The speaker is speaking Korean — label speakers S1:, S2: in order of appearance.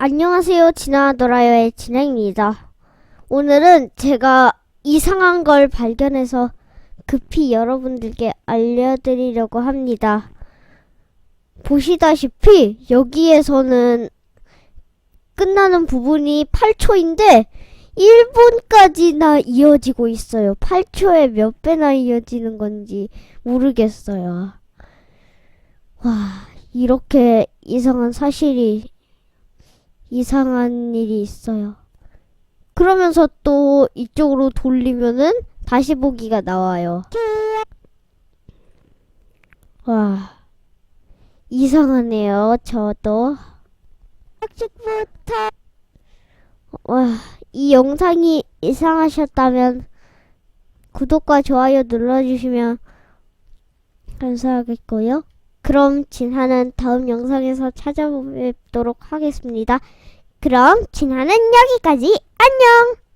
S1: 안녕하세요. 진화돌아요의 진행입니다. 오늘은 제가 이상한 걸 발견해서 급히 여러분들께 알려드리려고 합니다. 보시다시피 여기에서는 끝나는 부분이 8초인데 1분까지나 이어지고 있어요. 8초에 몇 배나 이어지는 건지 모르겠어요. 와, 이렇게 이상한 사실이 이상한 일이 있어요. 그러면서 또 이쪽으로 돌리면은 다시 보기가 나와요. 와, 이상하네요. 저도. 와, 이 영상이 이상하셨다면 구독과 좋아요 눌러주시면 감사하겠고요. 그럼 진화는 다음 영상에서 찾아뵙도록 하겠습니다. 그럼 진화는 여기까지. 안녕!